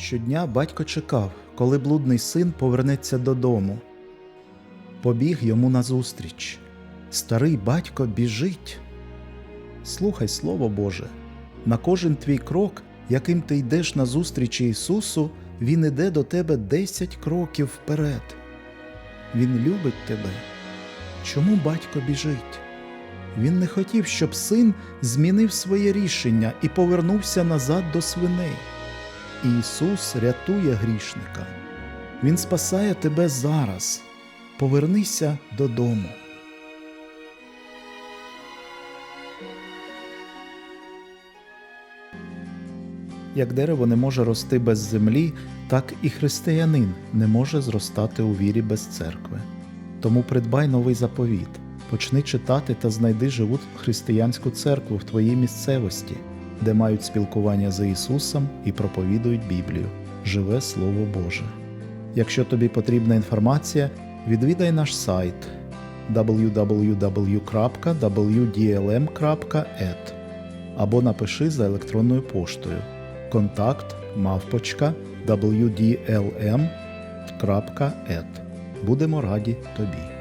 Щодня батько чекав, коли блудний син повернеться додому. Побіг йому назустріч. Старий батько біжить. Слухай Слово Боже. На кожен твій крок, яким ти йдеш назустріч Ісусу, Він іде до тебе десять кроків вперед. Він любить тебе. Чому батько біжить? Він не хотів, щоб син змінив своє рішення і повернувся назад до свиней. Ісус рятує грішника. Він спасає тебе зараз. Повернися додому. Як дерево не може рости без землі, так і християнин не може зростати у вірі без церкви. Тому придбай новий заповіт, почни читати та знайди живу християнську церкву в твоїй місцевості, де мають спілкування з Ісусом і проповідують Біблію, живе Слово Боже. Якщо тобі потрібна інформація, відвідай наш сайт www.wdlm.et або напиши за електронною поштою контакт мавпочка wdlm.et. Будемо раді тобі.